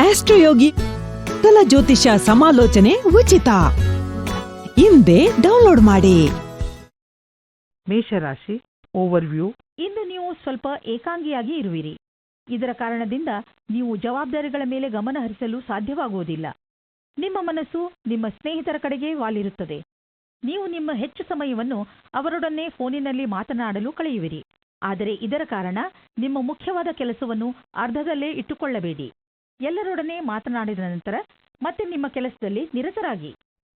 ಆಸ್ಟ್ರೋಯೋಗಿ ಕಲ ಜ್ಯೋತಿಷ ಸಮಾಲೋಚನೆ ಉಚಿತ. ಹಿಂದೆ ಡೌನ್ಲೋಡ್ ಮಾಡಿ. ಮೇಷರಾಶಿ ಓವರ್ವ್ಯೂ. ಇಂದು ನೀವು ಸ್ವಲ್ಪ ಏಕಾಂಗಿಯಾಗಿ ಇರುವಿರಿ. ಇದರ ಕಾರಣದಿಂದ ನೀವು ಜವಾಬ್ದಾರಿಗಳ ಮೇಲೆ ಗಮನ ಹರಿಸಲು ಸಾಧ್ಯವಾಗುವುದಿಲ್ಲ. ನಿಮ್ಮ ಮನಸ್ಸು ನಿಮ್ಮ ಸ್ನೇಹಿತರ ಕಡೆಗೆ ವಾಲಿರುತ್ತದೆ. ನೀವು ನಿಮ್ಮ ಹೆಚ್ಚು ಸಮಯವನ್ನು ಅವರೊಡನೆ ಫೋನಿನಲ್ಲಿ ಮಾತನಾಡಲು ಕಳೆಯುವಿರಿ. ಆದರೆ ಇದರ ಕಾರಣ ನಿಮ್ಮ ಮುಖ್ಯವಾದ ಕೆಲಸವನ್ನು ಅರ್ಧದಲ್ಲೇ ಇಟ್ಟುಕೊಳ್ಳಬೇಡಿ. ಎಲ್ಲರೊಡನೆ ಮಾತನಾಡಿದ ನಂತರ ಮತ್ತೆ ನಿಮ್ಮ ಕೆಲಸದಲ್ಲಿ ನಿರತರಾಗಿ.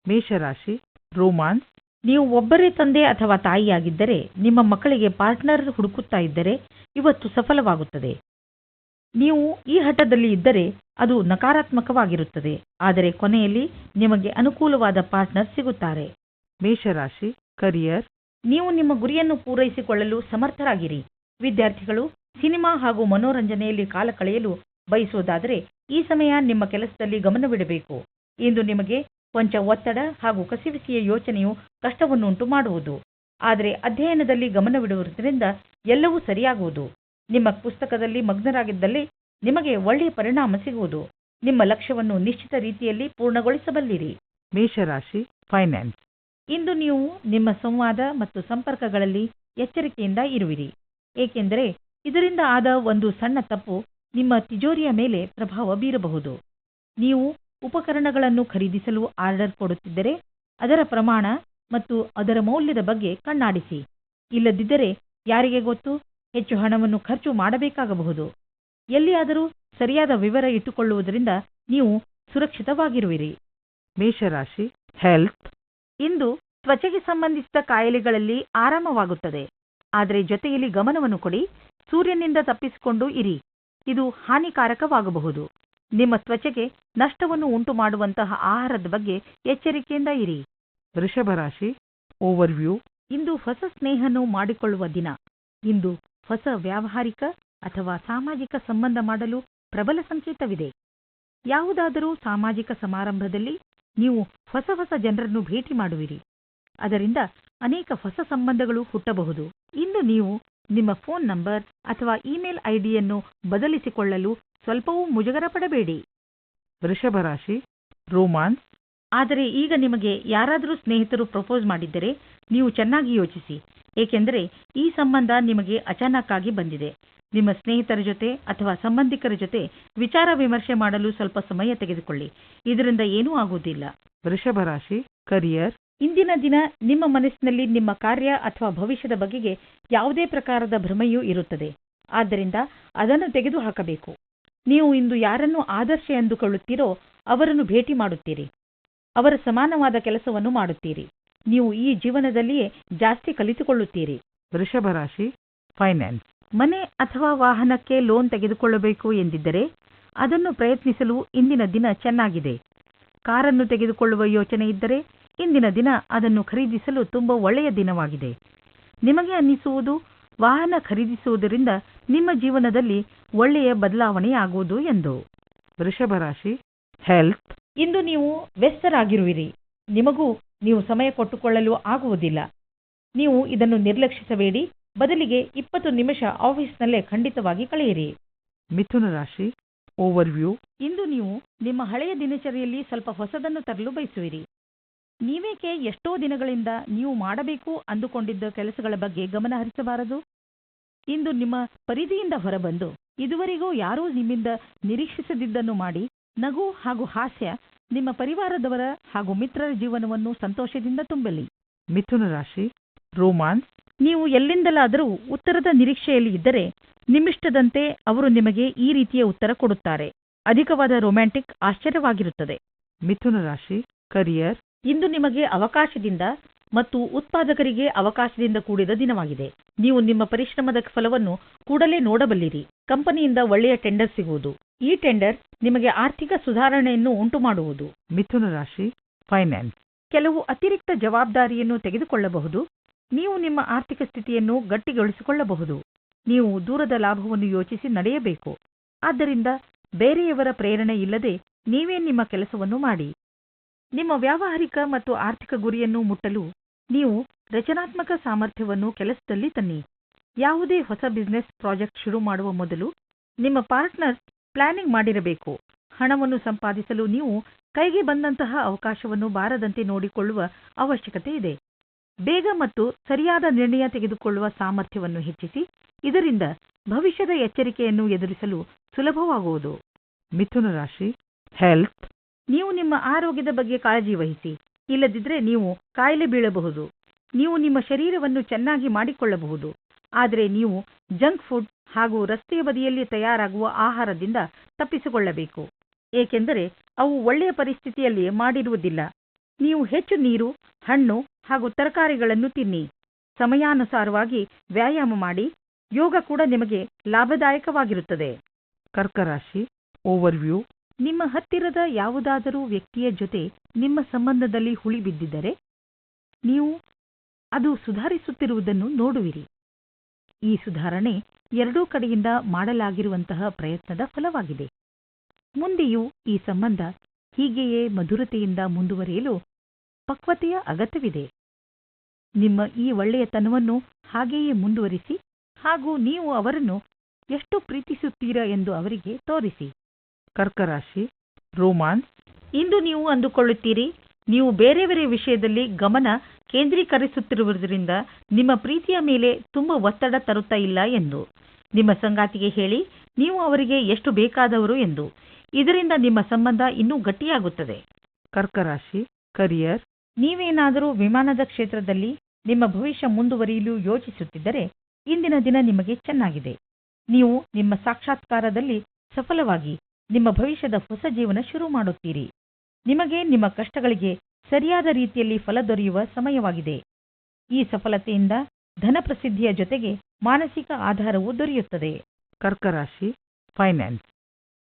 ಮೇಷರಾಶಿ ರೋಮಾನ್ಸ್ ನೀವು ಒಬ್ಬರೇ ತಂದೆ ಅಥವಾ ತಾಯಿಯಾಗಿದ್ದರೆ ನಿಮ್ಮ ಮಕ್ಕಳಿಗೆ ಪಾರ್ಟ್ನರ್ ಹುಡುಕುತ್ತಾ ಇದ್ದರೆ ಇವತ್ತು ಸಫಲವಾಗುತ್ತದೆ. ನೀವು ಈ ಹಠದಲ್ಲಿ ಇದ್ದರೆ ಅದು ನಕಾರಾತ್ಮಕವಾಗಿರುತ್ತದೆ. ಆದರೆ ಕೊನೆಯಲ್ಲಿ ನಿಮಗೆ ಅನುಕೂಲವಾದ ಪಾರ್ಟ್ನರ್ ಸಿಗುತ್ತಾರೆ. ಮೇಷರಾಶಿ ಕರಿಯರ್ ನೀವು ನಿಮ್ಮ ಗುರಿಯನ್ನು ಪೂರೈಸಿಕೊಳ್ಳಲು ಸಮರ್ಥರಾಗಿರಿ. ವಿದ್ಯಾರ್ಥಿಗಳು ಸಿನಿಮಾ ಹಾಗೂ ಮನೋರಂಜನೆಯಲ್ಲಿ ಕಾಲ ಕಳೆಯಲು ಬಯಸುವುದಾದರೆ ಈ ಸಮಯ ನಿಮ್ಮ ಕೆಲಸದಲ್ಲಿ ಗಮನವಿಡಬೇಕು ಇಂದು ನಿಮಗೆ ಕೊಂಚ ಒತ್ತಡ ಹಾಗೂ ಕಸಿವಿಸಿಯ ಯೋಚನೆಯು ಕಷ್ಟವನ್ನುಂಟು ಮಾಡುವುದು. ಆದರೆ ಅಧ್ಯಯನದಲ್ಲಿ ಗಮನವಿಡುವುದರಿಂದ ಎಲ್ಲವೂ ಸರಿಯಾಗುವುದು. ನಿಮ್ಮ ಪುಸ್ತಕದಲ್ಲಿ ಮಗ್ನರಾಗಿದ್ದಲ್ಲಿ ನಿಮಗೆ ಒಳ್ಳೆಯ ಪರಿಣಾಮ ಸಿಗುವುದು. ನಿಮ್ಮ ಲಕ್ಷ್ಯವನ್ನು ನಿಶ್ಚಿತ ರೀತಿಯಲ್ಲಿ ಪೂರ್ಣಗೊಳಿಸಬಲ್ಲಿರಿ. ಮೇಷರಾಶಿ ಫೈನಾನ್ಸ್ ಇಂದು ನೀವು ನಿಮ್ಮ ಸಂವಾದ ಮತ್ತು ಸಂಪರ್ಕಗಳಲ್ಲಿ ಎಚ್ಚರಿಕೆಯಿಂದ ಇರುವಿರಿ. ಏಕೆಂದರೆ ಇದರಿಂದ ಆದ ಒಂದು ಸಣ್ಣ ತಪ್ಪು ನಿಮ್ಮ ತಿಜೋರಿಯ ಮೇಲೆ ಪ್ರಭಾವ ಬೀರಬಹುದು. ನೀವು ಉಪಕರಣಗಳನ್ನು ಖರೀದಿಸಲು ಆರ್ಡರ್ ಕೊಡುತ್ತಿದ್ದರೆ ಅದರ ಪ್ರಮಾಣ ಮತ್ತು ಅದರ ಮೌಲ್ಯದ ಬಗ್ಗೆ ಕಣ್ಣಾಡಿಸಿ. ಇಲ್ಲದಿದ್ದರೆ ಯಾರಿಗೆ ಗೊತ್ತು? ಹೆಚ್ಚು ಹಣವನ್ನು ಖರ್ಚು ಮಾಡಬೇಕಾಗಬಹುದು. ಎಲ್ಲಿಯಾದರೂ ಸರಿಯಾದ ವಿವರ ಇಟ್ಟುಕೊಳ್ಳುವುದರಿಂದ ನೀವು ಸುರಕ್ಷಿತವಾಗಿರುವಿರಿ. ಮೇಷರಾಶಿ ಹೆಲ್ತ್ ಇಂದು ತ್ವಚೆಗೆ ಸಂಬಂಧಿಸಿದ ಕಾಯಿಲೆಗಳಲ್ಲಿ ಆರಾಮವಾಗುತ್ತದೆ. ಆದರೆ ಜೊತೆಯಲ್ಲಿ ಗಮನವನ್ನು ಕೊಡಿ ಸೂರ್ಯನಿಂದ ತಪ್ಪಿಸಿಕೊಂಡು ಇರಿ. ಇದು ಹಾನಿಕಾರಕವಾಗಬಹುದು. ನಿಮ್ಮ ತ್ವಚೆಗೆ ನಷ್ಟವನ್ನು ಉಂಟು ಮಾಡುವಂತಹ ಆಹಾರದ ಬಗ್ಗೆ ಎಚ್ಚರಿಕೆಯಿಂದ ಇರಿ. ವೃಷಭ ರಾಶಿ ಓವರ್ವ್ಯೂ ಇಂದು ಹೊಸ ಸ್ನೇಹನು ಮಾಡಿಕೊಳ್ಳುವ ದಿನ. ಇಂದು ಹೊಸ ವ್ಯಾವಹಾರಿಕ ಅಥವಾ ಸಾಮಾಜಿಕ ಸಂಬಂಧ ಮಾಡಲು ಪ್ರಬಲ ಸಂಕೇತವಿದೆ. ಯಾವುದಾದರೂ ಸಾಮಾಜಿಕ ಸಮಾರಂಭದಲ್ಲಿ ನೀವು ಹೊಸ ಹೊಸ ಜನರನ್ನು ಭೇಟಿ ಮಾಡುವಿರಿ. ಅದರಿಂದ ಅನೇಕ ಹೊಸ ಸಂಬಂಧಗಳು ಹುಟ್ಟಬಹುದು. ಇಂದು ನೀವು ನಿಮ್ಮ ಫೋನ್ ನಂಬರ್ ಅಥವಾ ಇಮೇಲ್ ಐಡಿಯನ್ನು ಬದಲಿಸಿಕೊಳ್ಳಲು ಸ್ವಲ್ಪವೂ ಮುಜುಗರ ಪಡಬೇಡಿ ವೃಷಭ ರಾಶಿ ರೋಮಾನ್ಸ್ ಆದರೆ ಈಗ ನಿಮಗೆ ಯಾರಾದರೂ ಸ್ನೇಹಿತರು ಪ್ರಪೋಸ್ ಮಾಡಿದ್ದರೆ ನೀವು ಚೆನ್ನಾಗಿ ಯೋಚಿಸಿ. ಏಕೆಂದರೆ ಈ ಸಂಬಂಧ ನಿಮಗೆ ಅಚಾನಕ್ಕಾಗಿ ಬಂದಿದೆ. ನಿಮ್ಮ ಸ್ನೇಹಿತರ ಜೊತೆ ಅಥವಾ ಸಂಬಂಧಿಕರ ಜೊತೆ ವಿಚಾರ ವಿಮರ್ಶೆ ಮಾಡಲು ಸ್ವಲ್ಪ ಸಮಯ ತೆಗೆದುಕೊಳ್ಳಿ. ಇದರಿಂದ ಏನೂ ಆಗುವುದಿಲ್ಲ. ವೃಷಭ ರಾಶಿ ಕರಿಯರ್. ಇಂದಿನ ದಿನ ನಿಮ್ಮ ಮನಸ್ಸಿನಲ್ಲಿ ನಿಮ್ಮ ಕಾರ್ಯ ಅಥವಾ ಭವಿಷ್ಯದ ಬಗೆಗೆ ಯಾವುದೇ ಪ್ರಕಾರದ ಭ್ರಮೆಯೂ ಇರುತ್ತದೆ. ಆದ್ದರಿಂದ ಅದನ್ನು ತೆಗೆದುಹಾಕಬೇಕು. ನೀವು ಇಂದು ಯಾರನ್ನು ಆದರ್ಶ ಎಂದುಕೊಳ್ಳುತ್ತೀರೋ ಅವರನ್ನು ಭೇಟಿ ಮಾಡುತ್ತೀರಿ. ಅವರ ಸಮಾನವಾದ ಕೆಲಸವನ್ನು ಮಾಡುತ್ತೀರಿ. ನೀವು ಈ ಜೀವನದಲ್ಲಿಯೇ ಜಾಸ್ತಿ ಕಲಿತುಕೊಳ್ಳುತ್ತೀರಿ. ವೃಷಭ ರಾಶಿ ಫೈನಾನ್ಸ್ ಮನೆ ಅಥವಾ ವಾಹನಕ್ಕೆ ಲೋನ್ ತೆಗೆದುಕೊಳ್ಳಬೇಕು ಎಂದಿದ್ದರೆ ಅದನ್ನು ಪ್ರಯತ್ನಿಸಲು ಇಂದಿನ ದಿನ ಚೆನ್ನಾಗಿದೆ. ಕಾರನ್ನು ತೆಗೆದುಕೊಳ್ಳುವ ಯೋಚನೆ ಇದ್ದರೆ ಇಂದಿನ ದಿನ ಅದನ್ನು ಖರೀದಿಸಲು ತುಂಬಾ ಒಳ್ಳೆಯ ದಿನವಾಗಿದೆ. ನಿಮಗೆ ಅನ್ನಿಸುವುದು ವಾಹನ ಖರೀದಿಸುವುದರಿಂದ ನಿಮ್ಮ ಜೀವನದಲ್ಲಿ ಒಳ್ಳೆಯ ಬದಲಾವಣೆಯಾಗುವುದು ಎಂದು. ವೃಷಭ ರಾಶಿ ಹೆಲ್ತ್ ಇಂದು ನೀವು ವ್ಯಸ್ತರಾಗಿರುವಿರಿ. ನಿಮಗೂ ನೀವು ಸಮಯ ಕೊಟ್ಟುಕೊಳ್ಳಲು ಆಗುವುದಿಲ್ಲ. ನೀವು ಇದನ್ನು ನಿರ್ಲಕ್ಷಿಸಬೇಡಿ. ಬದಲಿಗೆ ಇಪ್ಪತ್ತು ನಿಮಿಷ ಆಫೀಸ್ನಲ್ಲೇ ಖಂಡಿತವಾಗಿ ಕಳೆಯಿರಿ. ಮಿಥುನ ರಾಶಿ ಓವರ್ವ್ಯೂ ಇಂದು ನೀವು ನಿಮ್ಮ ಹಳೆಯ ದಿನಚರಿಯಲ್ಲಿ ಸ್ವಲ್ಪ ಹೊಸದನ್ನು ತರಲು ಬಯಸುವಿರಿ. ನೀವೇಕೆ ಎಷ್ಟೋ ದಿನಗಳಿಂದ ನೀವು ಮಾಡಬೇಕು ಅಂದುಕೊಂಡಿದ್ದ ಕೆಲಸಗಳ ಬಗ್ಗೆ ಗಮನ ಹರಿಸಬಾರದು? ಇಂದು ನಿಮ್ಮ ಪರಿಧಿಯಿಂದ ಹೊರಬಂದು ಇದುವರೆಗೂ ಯಾರೂ ನಿಮ್ಮಿಂದ ನಿರೀಕ್ಷಿಸದಿದ್ದನ್ನು ಮಾಡಿ ನಗು ಹಾಗೂ ಹಾಸ್ಯ ನಿಮ್ಮ ಪರಿವಾರದವರ ಹಾಗೂ ಮಿತ್ರರ ಜೀವನವನ್ನು ಸಂತೋಷದಿಂದ ತುಂಬಲಿ. ಮಿಥುನ ರಾಶಿ ರೋಮಾನ್ಸ್ ನೀವು ಎಲ್ಲಿಂದಲಾದರೂ ಉತ್ತರದ ನಿರೀಕ್ಷೆಯಲ್ಲಿ ಇದ್ದರೆ ನಿಮ್ಮಿಷ್ಟದಂತೆ ಅವರು ನಿಮಗೆ ಈ ರೀತಿಯ ಉತ್ತರ ಕೊಡುತ್ತಾರೆ. ಅಧಿಕವಾದ ರೊಮ್ಯಾಂಟಿಕ್ ಆಶ್ಚರ್ಯವಾಗಿರುತ್ತದೆ. ಮಿಥುನ ರಾಶಿ ಕರಿಯರ್ ಇಂದು ನಿಮಗೆ ಅವಕಾಶದಿಂದ ಮತ್ತು ಉತ್ಪಾದಕರಿಗೆ ಅವಕಾಶದಿಂದ ಕೂಡಿದ ದಿನವಾಗಿದೆ. ನೀವು ನಿಮ್ಮ ಪರಿಶ್ರಮದ ಫಲವನ್ನು ಕೂಡಲೇ ನೋಡಬಲ್ಲಿರಿ. ಕಂಪನಿಯಿಂದ ಒಳ್ಳೆಯ ಟೆಂಡರ್ ಸಿಗುವುದು. ಈ ಟೆಂಡರ್ ನಿಮಗೆ ಆರ್ಥಿಕ ಸುಧಾರಣೆಯನ್ನು ಉಂಟು ಮಾಡುವುದು ಮಿಥುನ ರಾಶಿ ಫೈನಾನ್ಸ್. ಕೆಲವು ಅತಿರಿಕ್ತ ಜವಾಬ್ದಾರಿಯನ್ನು ತೆಗೆದುಕೊಳ್ಳಬಹುದು. ನೀವು ನಿಮ್ಮ ಆರ್ಥಿಕ ಸ್ಥಿತಿಯನ್ನು ಗಟ್ಟಿಗೊಳಿಸಿಕೊಳ್ಳಬಹುದು. ನೀವು ದೂರದ ಲಾಭವನ್ನು ಯೋಚಿಸಿ ನಡೆಯಬೇಕು. ಆದ್ದರಿಂದ ಬೇರೆಯವರ ಪ್ರೇರಣೆ ಇಲ್ಲದೆ ನೀವೇ ನಿಮ್ಮ ಕೆಲಸವನ್ನು ಮಾಡಿ. ನಿಮ್ಮ ವ್ಯಾವಹಾರಿಕ ಮತ್ತು ಆರ್ಥಿಕ ಗುರಿಯನ್ನು ಮುಟ್ಟಲು ನೀವು ರಚನಾತ್ಮಕ ಸಾಮರ್ಥ್ಯವನ್ನು ಕೆಲಸದಲ್ಲಿ ತನ್ನಿ. ಯಾವುದೇ ಹೊಸ ಬಿಸ್ನೆಸ್ ಪ್ರಾಜೆಕ್ಟ್ ಶುರು ಮಾಡುವ ಮೊದಲು ನಿಮ್ಮ ಪಾರ್ಟ್ನರ್ ಪ್ಲಾನಿಂಗ್ ಮಾಡಿರಬೇಕು. ಹಣವನ್ನು ಸಂಪಾದಿಸಲು ನೀವು ಕೈಗೆ ಬಂದಂತಹ ಅವಕಾಶವನ್ನು ಬಾರದಂತೆ ನೋಡಿಕೊಳ್ಳುವ ಅವಶ್ಯಕತೆ ಇದೆ. ಬೇಗ ಮತ್ತು ಸರಿಯಾದ ನಿರ್ಣಯ ತೆಗೆದುಕೊಳ್ಳುವ ಸಾಮರ್ಥ್ಯವನ್ನು ಹೆಚ್ಚಿಸಿ, ಇದರಿಂದ ಭವಿಷ್ಯದ ಎಚ್ಚರಿಕೆಯನ್ನು ಎದುರಿಸಲು ಸುಲಭವಾಗುವುದು. ಮಿಥುನ ರಾಶಿ ಹೆಲ್ತ್ ನೀವು ನಿಮ್ಮ ಆರೋಗ್ಯದ ಬಗ್ಗೆ ಕಾಳಜಿ ವಹಿಸಿ. ಇಲ್ಲದಿದ್ದರೆ ನೀವು ಕಾಯಿಲೆ ಬೀಳಬಹುದು. ನೀವು ನಿಮ್ಮ ಶರೀರವನ್ನು ಚೆನ್ನಾಗಿ ಮಾಡಿಕೊಳ್ಳಬಹುದು. ಆದರೆ ನೀವು ಜಂಕ್ ಫುಡ್ ಹಾಗೂ ರಸ್ತೆಯ ಬದಿಯಲ್ಲಿ ತಯಾರಾಗುವ ಆಹಾರದಿಂದ ತಪ್ಪಿಸಿಕೊಳ್ಳಬೇಕು. ಏಕೆಂದರೆ ಅವು ಒಳ್ಳೆಯ ಪರಿಸ್ಥಿತಿಯಲ್ಲಿ ಮಾಡಿರುವುದಿಲ್ಲ. ನೀವು ಹೆಚ್ಚು ನೀರು, ಹಣ್ಣು ಹಾಗೂ ತರಕಾರಿಗಳನ್ನು ತಿನ್ನಿ. ಸಮಯಾನುಸಾರವಾಗಿ ವ್ಯಾಯಾಮ ಮಾಡಿ. ಯೋಗ ಕೂಡ ನಿಮಗೆ ಲಾಭದಾಯಕವಾಗಿರುತ್ತದೆ. ಕರ್ಕ ರಾಶಿ ಓವರ್ವ್ಯೂ ನಿಮ್ಮ ಹತ್ತಿರದ ಯಾವುದಾದರೂ ವ್ಯಕ್ತಿಯ ಜೊತೆ ನಿಮ್ಮ ಸಂಬಂಧದಲ್ಲಿ ಹುಳಿ ಬಿದ್ದಿದ್ದರೆ ನೀವು ಅದು ಸುಧಾರಿಸುತ್ತಿರುವುದನ್ನು ನೋಡುವಿರಿ. ಈ ಸುಧಾರಣೆ ಎರಡೂ ಕಡೆಯಿಂದ ಮಾಡಲಾಗಿರುವಂತಹ ಪ್ರಯತ್ನದ ಫಲವಾಗಿದೆ. ಮುಂದೆಯೂ ಈ ಸಂಬಂಧ ಹೀಗೆಯೇ ಮಧುರತೆಯಿಂದ ಮುಂದುವರಿಯಲು ಪಕ್ವತೆಯ ಅಗತ್ಯವಿದೆ. ನಿಮ್ಮ ಈ ಒಳ್ಳೆಯತನವನ್ನು ಹಾಗೆಯೇ ಮುಂದುವರಿಸಿ ಹಾಗೂ ನೀವು ಅವರನ್ನು ಎಷ್ಟು ಪ್ರೀತಿಸುತ್ತೀರಾ ಎಂದು ಅವರಿಗೆ ತೋರಿಸಿ. ಕರ್ಕ ರಾಶಿ ರೋಮಾನ್ಸ್ ಇಂದು ನೀವು ಅಂದುಕೊಳ್ಳುತ್ತೀರಿ, ನೀವು ಬೇರೆ ಬೇರೆ ವಿಷಯದಲ್ಲಿ ಗಮನ ಕೇಂದ್ರೀಕರಿಸುತ್ತಿರುವುದರಿಂದ ನಿಮ್ಮ ಪ್ರೀತಿಯ ಮೇಲೆ ತುಂಬಾ ಒತ್ತಡ ತರುತ್ತಾ ಇಲ್ಲ ಎಂದು. ನಿಮ್ಮ ಸಂಗಾತಿಗೆ ಹೇಳಿ, ನೀವು ಅವರಿಗೆ ಎಷ್ಟು ಬೇಕಾದವರು ಎಂದು. ಇದರಿಂದ ನಿಮ್ಮ ಸಂಬಂಧ ಇನ್ನೂ ಗಟ್ಟಿಯಾಗುತ್ತದೆ. ಕರ್ಕರಾಶಿ, ಕರಿಯರ್, ನೀವೇನಾದರೂ ವಿಮಾನದ ಕ್ಷೇತ್ರದಲ್ಲಿ ನಿಮ್ಮ ಭವಿಷ್ಯ ಮುಂದುವರಿಯಲು ಯೋಚಿಸುತ್ತಿದ್ದರೆ ಇಂದಿನ ದಿನ ನಿಮಗೆ ಚೆನ್ನಾಗಿದೆ. ನೀವು ನಿಮ್ಮ ಸಾಕ್ಷಾತ್ಕಾರದಲ್ಲಿ ಸಫಲವಾಗಿ ನಿಮ್ಮ ಭವಿಷ್ಯದ ಹೊಸ ಜೀವನ ಶುರು ಮಾಡುತ್ತೀರಿ. ನಿಮಗೆ ನಿಮ್ಮ ಕಷ್ಟಗಳಿಗೆ ಸರಿಯಾದ ರೀತಿಯಲ್ಲಿ ಫಲ ದೊರೆಯುವ ಸಮಯವಾಗಿದೆ. ಈ ಸಫಲತೆಯಿಂದ ಧನಪ್ರಸಿದ್ಧಿಯ ಜೊತೆಗೆ ಮಾನಸಿಕ ಆಧಾರವು ದೊರೆಯುತ್ತದೆ. ಕರ್ಕರಾಶಿ ಫೈನಾನ್ಸ್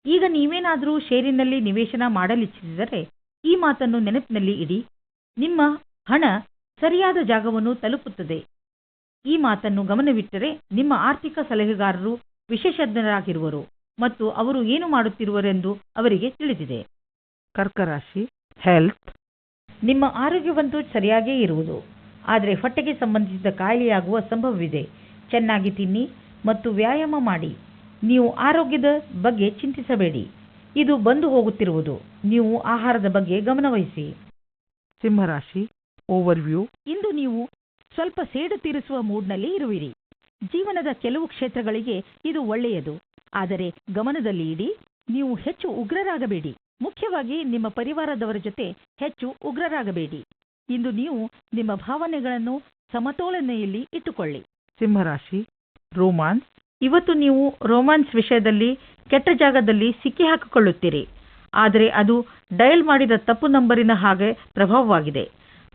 ಈಗ ನೀವೇನಾದರೂ ಷೇರಿನಲ್ಲಿ ನಿವೇಶನ ಮಾಡಲಿಚ್ಛಿಸಿದರೆ ಈ ಮಾತನ್ನು ನೆನಪಿನಲ್ಲಿ ಇಡಿ. ನಿಮ್ಮ ಹಣ ಸರಿಯಾದ ಜಾಗವನ್ನು ತಲುಪುತ್ತದೆ. ಈ ಮಾತನ್ನು ಗಮನವಿಟ್ಟರೆ ನಿಮ್ಮ ಆರ್ಥಿಕ ಸಲಹೆಗಾರರು ವಿಶೇಷಜ್ಞರಾಗಿರುವರು. ಮತ್ತು ಅವರು ಏನು ಮಾಡುತ್ತಿರುವರೆಂದು ಅವರಿಗೆ ತಿಳಿದಿದೆ. ಕರ್ಕರಾಶಿ ಹೆಲ್ತ್ ನಿಮ್ಮ ಆರೋಗ್ಯವಂತೂ ಸರಿಯಾಗೇ ಇರುವುದು. ಆದರೆ ಹೊಟ್ಟೆಗೆ ಸಂಬಂಧಿಸಿದ ಕಾಯಿಲೆಯಾಗುವ ಸಂಭವವಿದೆ. ಚೆನ್ನಾಗಿ ತಿನ್ನಿ ಮತ್ತು ವ್ಯಾಯಾಮ ಮಾಡಿ. ನೀವು ಆರೋಗ್ಯದ ಬಗ್ಗೆ ಚಿಂತಿಸಬೇಡಿ. ಇದು ಬಂದು ಹೋಗುತ್ತಿರುವುದು. ನೀವು ಆಹಾರದ ಬಗ್ಗೆ ಗಮನವಹಿಸಿ. ಸಿಂಹರಾಶಿ ಓವರ್ವ್ಯೂ ಇಂದು ನೀವು ಸ್ವಲ್ಪ ಸೇಡು ತೀರಿಸುವ ಮೂಡ್ನಲ್ಲಿ ಇರುವಿರಿ. ಜೀವನದ ಕೆಲವು ಕ್ಷೇತ್ರಗಳಿಗೆ ಇದು ಒಳ್ಳೆಯದು. ಆದರೆ ಗಮನದಲ್ಲಿ ಇಡಿ ನೀವು ಹೆಚ್ಚು ಉಗ್ರರಾಗಬೇಡಿ. ಮುಖ್ಯವಾಗಿ ನಿಮ್ಮ ಪರಿವಾರದವರ ಜೊತೆ ಹೆಚ್ಚು ಉಗ್ರರಾಗಬೇಡಿ. ಇಂದು ನೀವು ನಿಮ್ಮ ಭಾವನೆಗಳನ್ನು ಸಮತೋಲನೆಯಲ್ಲಿ ಇಟ್ಟುಕೊಳ್ಳಿ. ಸಿಂಹರಾಶಿ ರೋಮಾನ್ಸ್. ಇವತ್ತು ನೀವು ರೋಮಾನ್ಸ್ ವಿಷಯದಲ್ಲಿ ಕೆಟ್ಟ ಜಾಗದಲ್ಲಿ ಸಿಕ್ಕಿ ಹಾಕಿಕೊಳ್ಳುತ್ತೀರಿ. ಆದರೆ ಅದು ಡಯಲ್ ಮಾಡಿದ ತಪ್ಪು ನಂಬರಿನ ಹಾಗೆ ಪ್ರಭಾವವಾಗಿದೆ.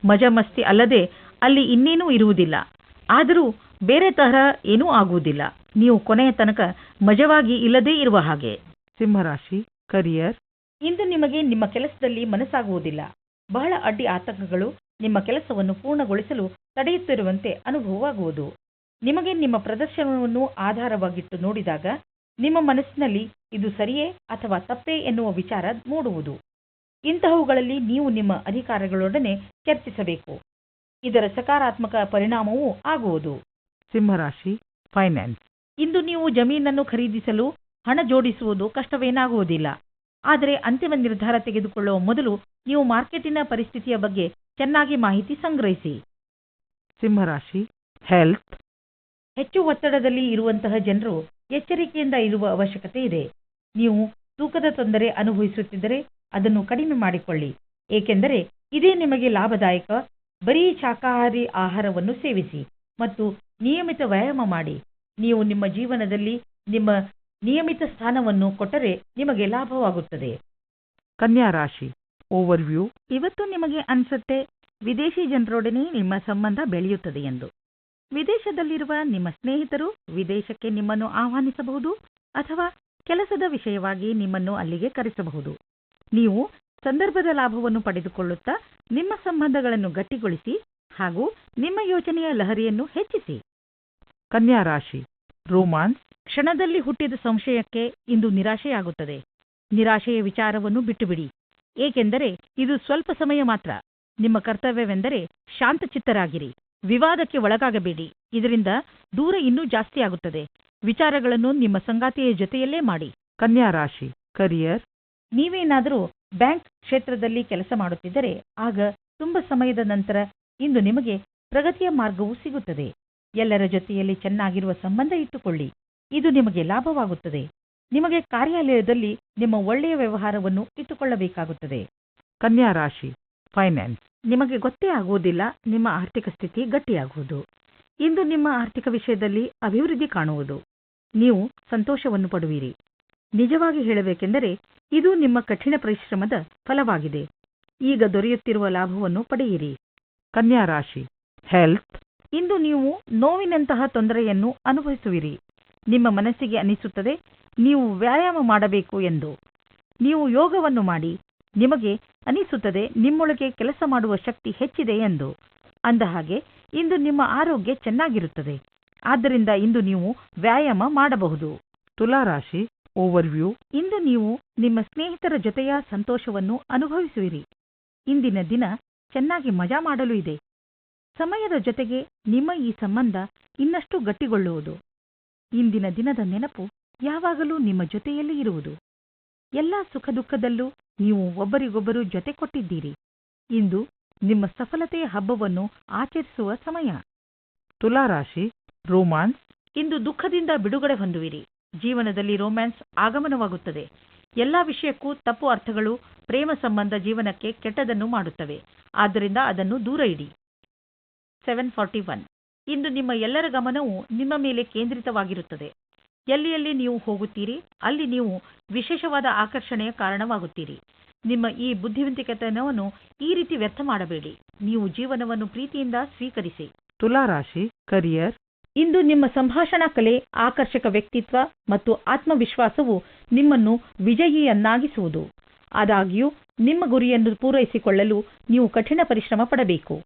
ಮಜಾ ಮಸ್ತಿ ಅಲ್ಲದೆ ಅಲ್ಲಿ ಇನ್ನೇನೂ ಇರುವುದಿಲ್ಲ. ಆದರೂ ಬೇರೆ ತರಹ ಏನೂ ಆಗುವುದಿಲ್ಲ. ನೀವು ಕೊನೆಯ ತನಕ ಮಜವಾಗಿ ಇಲ್ಲದೇ ಇರುವ ಹಾಗೆ. ಸಿಂಹರಾಶಿ ಕರಿಯರ್ ಇಂದು ನಿಮಗೆ ನಿಮ್ಮ ಕೆಲಸದಲ್ಲಿ ಮನಸ್ಸಾಗುವುದಿಲ್ಲ. ಬಹಳ ಅಡ್ಡಿ ಆತಂಕಗಳು ನಿಮ್ಮ ಕೆಲಸವನ್ನು ಪೂರ್ಣಗೊಳಿಸಲು ತಡೆಯುತ್ತಿರುವಂತೆ ಅನುಭವವಾಗುವುದು. ನಿಮಗೆ ನಿಮ್ಮ ಪ್ರದರ್ಶನವನ್ನು ಆಧಾರವಾಗಿಟ್ಟು ನೋಡಿದಾಗ ನಿಮ್ಮ ಮನಸ್ಸಿನಲ್ಲಿ ಇದು ಸರಿಯೇ ಅಥವಾ ತಪ್ಪೇ ಎನ್ನುವ ವಿಚಾರ ಮೂಡುವುದು. ಇಂತಹವುಗಳಲ್ಲಿ ನೀವು ನಿಮ್ಮ ಅಧಿಕಾರಿಗಳೊಡನೆ ಚರ್ಚಿಸಬೇಕು. ಇದರ ಸಕಾರಾತ್ಮಕ ಪರಿಣಾಮವೂ ಆಗುವುದು. ಸಿಂಹರಾಶಿ ಫೈನಾನ್ಸ್ ಇಂದು ನೀವು ಜಮೀನನ್ನು ಖರೀದಿಸಲು ಹಣ ಜೋಡಿಸುವುದು ಕಷ್ಟವೇನಾಗುವುದಿಲ್ಲ. ಆದರೆ ಅಂತಿಮ ನಿರ್ಧಾರ ತೆಗೆದುಕೊಳ್ಳುವ ಮೊದಲು ನೀವು ಮಾರ್ಕೆಟಿನ ಪರಿಸ್ಥಿತಿಯ ಬಗ್ಗೆ ಚೆನ್ನಾಗಿ ಮಾಹಿತಿ ಸಂಗ್ರಹಿಸಿ. ಸಿಂಹರಾಶಿ ಹೆಲ್ತ್ ಹೆಚ್ಚು ಒತ್ತಡದಲ್ಲಿ ಇರುವಂತಹ ಜನರು ಎಚ್ಚರಿಕೆಯಿಂದ ಇರುವ ಅವಶ್ಯಕತೆ ಇದೆ. ನೀವು ತೂಕದ ತೊಂದರೆ ಅನುಭವಿಸುತ್ತಿದ್ದರೆ ಅದನ್ನು ಕಡಿಮೆ ಮಾಡಿಕೊಳ್ಳಿ. ಏಕೆಂದರೆ ಇದೇ ನಿಮಗೆ ಲಾಭದಾಯಕ ಬರೀ ಶಾಖಾಹಾರಿ ಆಹಾರವನ್ನು ಸೇವಿಸಿ ಮತ್ತು ನಿಯಮಿತ ವ್ಯಾಯಾಮ ಮಾಡಿ. ನೀವು ನಿಮ್ಮ ಜೀವನದಲ್ಲಿ ನಿಮ್ಮ ನಿಯಮಿತ ಸ್ಥಾನವನ್ನು ಕೊಟ್ಟರೆ ನಿಮಗೆ ಲಾಭವಾಗುತ್ತದೆ. ಕನ್ಯಾ ರಾಶಿ ಓವರ್ವ್ಯೂ ಇವತ್ತು ನಿಮಗೆ ಅನ್ಸುತ್ತೆ, ವಿದೇಶಿ ಜನರೊಡನೆ ನಿಮ್ಮ ಸಂಬಂಧ ಬೆಳೆಯುತ್ತದೆ ಎಂದು. ವಿದೇಶದಲ್ಲಿರುವ ನಿಮ್ಮ ಸ್ನೇಹಿತರು ವಿದೇಶಕ್ಕೆ ನಿಮ್ಮನ್ನು ಆಹ್ವಾನಿಸಬಹುದು ಅಥವಾ ಕೆಲಸದ ವಿಷಯವಾಗಿ ನಿಮ್ಮನ್ನು ಅಲ್ಲಿಗೆ ಕರೆಸಬಹುದು. ನೀವು ಸಂದರ್ಭದ ಲಾಭವನ್ನು ಪಡೆದುಕೊಳ್ಳುತ್ತಾ ನಿಮ್ಮ ಸಂಬಂಧಗಳನ್ನು ಗಟ್ಟಿಗೊಳಿಸಿ ಹಾಗೂ ನಿಮ್ಮ ಯೋಚನೆಯ ಲಹರಿಯನ್ನು ಹೆಚ್ಚಿಸಿ. ಕನ್ಯಾ ರಾಶಿ ರೋಮಾನ್ಸ್, ಕ್ಷಣದಲ್ಲಿ ಹುಟ್ಟಿದ ಸಂಶಯಕ್ಕೆ ಇಂದು ನಿರಾಶೆಯಾಗುತ್ತದೆ. ನಿರಾಶೆಯ ವಿಚಾರವನ್ನು ಬಿಟ್ಟುಬಿಡಿ. ಏಕೆಂದರೆ ಇದು ಸ್ವಲ್ಪ ಸಮಯ ಮಾತ್ರ. ನಿಮ್ಮ ಕರ್ತವ್ಯವೆಂದರೆ ಶಾಂತಚಿತ್ತರಾಗಿರಿ. ವಿವಾದಕ್ಕೆ ಒಳಗಾಗಬೇಡಿ. ಇದರಿಂದ ದೂರ ಇನ್ನೂ ಜಾಸ್ತಿಯಾಗುತ್ತದೆ ವಿಚಾರಗಳನ್ನು ನಿಮ್ಮ ಸಂಗಾತಿಯ ಜೊತೆಯಲ್ಲೇ ಮಾಡಿ. ಕನ್ಯಾ ರಾಶಿ ಕರಿಯರ್. ನೀವೇನಾದರೂ ಬ್ಯಾಂಕ್ ಕ್ಷೇತ್ರದಲ್ಲಿ ಕೆಲಸ ಮಾಡುತ್ತಿದ್ದರೆ ಆಗ ತುಂಬ ಸಮಯದ ನಂತರ ಇಂದು ನಿಮಗೆ ಪ್ರಗತಿಯ ಮಾರ್ಗವು ಸಿಗುತ್ತದೆ. ಎಲ್ಲರ ಜೊತೆಯಲ್ಲಿ ಚೆನ್ನಾಗಿರುವ ಸಂಬಂಧ ಇಟ್ಟುಕೊಳ್ಳಿ. ಇದು ನಿಮಗೆ ಲಾಭವಾಗುತ್ತದೆ. ನಿಮಗೆ ಕಾರ್ಯಾಲಯದಲ್ಲಿ ನಿಮ್ಮ ಒಳ್ಳೆಯ ವ್ಯವಹಾರವನ್ನು ಇಟ್ಟುಕೊಳ್ಳಬೇಕಾಗುತ್ತದೆ. ಕನ್ಯಾ ರಾಶಿ ಫೈನಾನ್ಸ್ ನಿಮಗೆ ಗೊತ್ತೇ ಆಗುವುದಿಲ್ಲ, ನಿಮ್ಮ ಆರ್ಥಿಕ ಸ್ಥಿತಿ ಗಟ್ಟಿಯಾಗುವುದು. ಇಂದು ನಿಮ್ಮ ಆರ್ಥಿಕ ವಿಷಯದಲ್ಲಿ ಅಭಿವೃದ್ಧಿ ಕಾಣುವುದು. ನೀವು ಸಂತೋಷವನ್ನು ಪಡುವಿರಿ. ನಿಜವಾಗಿ ಹೇಳಬೇಕೆಂದರೆ, ಇದು ನಿಮ್ಮ ಕಠಿಣ ಪರಿಶ್ರಮದ ಫಲವಾಗಿದೆ. ಈಗ ದೊರೆಯುತ್ತಿರುವ ಲಾಭವನ್ನು ಪಡೆಯಿರಿ. ಕನ್ಯಾ ರಾಶಿ ಹೆಲ್ತ್ ಇಂದು ನೀವು ನೋವಿನಂತಹ ತೊಂದರೆಯನ್ನು ಅನುಭವಿಸುವಿರಿ. ನಿಮ್ಮ ಮನಸ್ಸಿಗೆ ಅನಿಸುತ್ತದೆ ನೀವು ವ್ಯಾಯಾಮ ಮಾಡಬೇಕು ಎಂದು. ನೀವು ಯೋಗವನ್ನು ಮಾಡಿ ನಿಮಗೆ ಅನಿಸುತ್ತದೆ ನಿಮ್ಮೊಳಗೆ ಕೆಲಸ ಮಾಡುವ ಶಕ್ತಿ ಹೆಚ್ಚಿದೆ ಎಂದು. ಅಂದಹಾಗೆ ಇಂದು ನಿಮ್ಮ ಆರೋಗ್ಯ ಚೆನ್ನಾಗಿರುತ್ತದೆ. ಆದ್ದರಿಂದ ಇಂದು ನೀವು ವ್ಯಾಯಾಮ ಮಾಡಬಹುದು. ತುಲಾ ರಾಶಿ ಓವರ್ವ್ಯೂ. ಇಂದು ನೀವು ನಿಮ್ಮ ಸ್ನೇಹಿತರ ಜೊತೆಯ ಸಂತೋಷವನ್ನು ಅನುಭವಿಸುವಿರಿ. ಇಂದಿನ ದಿನ ಚೆನ್ನಾಗಿ ಮಜಾ ಮಾಡಲು ಇದೆ. ಸಮಯದ ಜೊತೆಗೆ ನಿಮ್ಮ ಈ ಸಂಬಂಧ ಇನ್ನಷ್ಟು ಗಟ್ಟಿಗೊಳ್ಳುವುದು. ಇಂದಿನ ದಿನದ ನೆನಪು ಯಾವಾಗಲೂ ನಿಮ್ಮ ಜೊತೆಯಲ್ಲಿ ಇರುವುದು. ಎಲ್ಲ ಸುಖ ದುಃಖದಲ್ಲೂ ನೀವು ಒಬ್ಬರಿಗೊಬ್ಬರು ಜೊತೆ ಕೊಟ್ಟಿದ್ದೀರಿ. ಇಂದು ನಿಮ್ಮ ಸಫಲತೆಯ ಹಬ್ಬವನ್ನು ಆಚರಿಸುವ ಸಮಯ. ತುಲಾ ರಾಶಿ ರೋಮಾನ್ಸ್. ಇಂದು ದುಃಖದಿಂದ ಬಿಡುಗಡೆ ಹೊಂದುವಿರಿ. ಜೀವನದಲ್ಲಿ ರೋಮ್ಯಾನ್ಸ್ ಆಗಮನವಾಗುತ್ತದೆ. ಎಲ್ಲಾ ವಿಷಯಕ್ಕೂ ತಪ್ಪು ಅರ್ಥಗಳು ಪ್ರೇಮ ಸಂಬಂಧ ಜೀವನಕ್ಕೆ ಕೆಟ್ಟದನ್ನು ಮಾಡುತ್ತವೆ. ಆದ್ದರಿಂದ ಅದನ್ನು ದೂರ ಇಡಿ. ಸೆವೆನ್ ಫಾರ್ಟಿ ಒನ್ ಇಂದು ನಿಮ್ಮ ಎಲ್ಲರ ಗಮನವು ನಿಮ್ಮ ಮೇಲೆ ಕೇಂದ್ರಿತವಾಗಿರುತ್ತದೆ. ಎಲ್ಲಿ ಎಲ್ಲಿ ನೀವು ಹೋಗುತ್ತೀರಿ ಅಲ್ಲಿ ನೀವು ವಿಶೇಷವಾದ ಆಕರ್ಷಣೆಯ ಕಾರಣವಾಗುತ್ತೀರಿ. ನಿಮ್ಮ ಈ ಬುದ್ಧಿವಂತಿಕೆತನವನ್ನು ಈ ರೀತಿ ವ್ಯರ್ಥ ಮಾಡಬೇಡಿ. ನೀವು ಜೀವನವನ್ನು ಪ್ರೀತಿಯಿಂದ ಸ್ವೀಕರಿಸಿ. ತುಲಾ ರಾಶಿ ಕರಿಯರ್ ಇಂದು ನಿಮ್ಮ ಸಂಭಾಷಣಾ ಕಲೆ ಆಕರ್ಷಕ ವ್ಯಕ್ತಿತ್ವ ಮತ್ತು ಆತ್ಮವಿಶ್ವಾಸವು ನಿಮ್ಮನ್ನು ವಿಜಯಿಯನ್ನಾಗಿಸುವುದು. ಆದಾಗ್ಯೂ ನಿಮ್ಮ ಗುರಿಯನ್ನು ಪೂರೈಸಿಕೊಳ್ಳಲು ನೀವು ಕಠಿಣ ಪರಿಶ್ರಮ ಪಡಬೇಕು.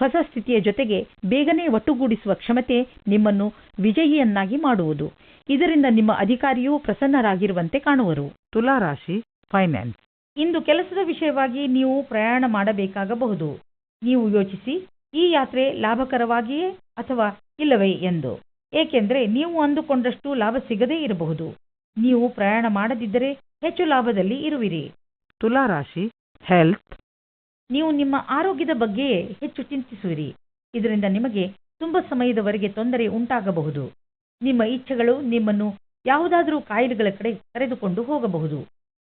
ಹೊಸ ಸ್ಥಿತಿಯ ಜೊತೆಗೆ ಬೇಗನೆ ಒಟ್ಟುಗೂಡಿಸುವ ಕ್ಷಮತೆ ನಿಮ್ಮನ್ನು ವಿಜಯಿಯನ್ನಾಗಿ ಮಾಡುವುದು. ಇದರಿಂದ ನಿಮ್ಮ ಅಧಿಕಾರಿಯೂ ಪ್ರಸನ್ನರಾಗಿರುವಂತೆ ಕಾಣುವರು. ತುಲಾ ರಾಶಿ ಫೈನಾನ್ಸ್ ಇಂದು ಕೆಲಸದ ವಿಷಯವಾಗಿ ನೀವು ಪ್ರಯಾಣ ಮಾಡಬೇಕಾಗಬಹುದು. ನೀವು ಯೋಚಿಸಿ ಈ ಯಾತ್ರೆ ಲಾಭಕರವಾಗಿಯೇ ಅಥವಾ ಇಲ್ಲವೇ ಎಂದು. ಏಕೆಂದರೆ ನೀವು ಅಂದುಕೊಂಡಷ್ಟು ಲಾಭ ಸಿಗದೇ ಇರಬಹುದು. ನೀವು ಪ್ರಯಾಣ ಮಾಡದಿದ್ದರೆ ಹೆಚ್ಚು ಲಾಭದಲ್ಲಿ ಇರುವಿರಿ. ತುಲಾರಾಶಿ ಹೆಲ್ತ್ ನೀವು ನಿಮ್ಮ ಆರೋಗ್ಯದ ಬಗ್ಗೆಯೇ ಹೆಚ್ಚು ಚಿಂತಿಸುವಿರಿ. ಇದರಿಂದ ನಿಮಗೆ ತುಂಬ ಸಮಯದವರೆಗೆ ತೊಂದರೆ ಉಂಟಾಗಬಹುದು. ನಿಮ್ಮ ಇಚ್ಛೆಗಳು ನಿಮ್ಮನ್ನು ಯಾವುದಾದರೂ ಕಾಯಿಲೆಗಳ ಕಡೆ ಕರೆದುಕೊಂಡು ಹೋಗಬಹುದು.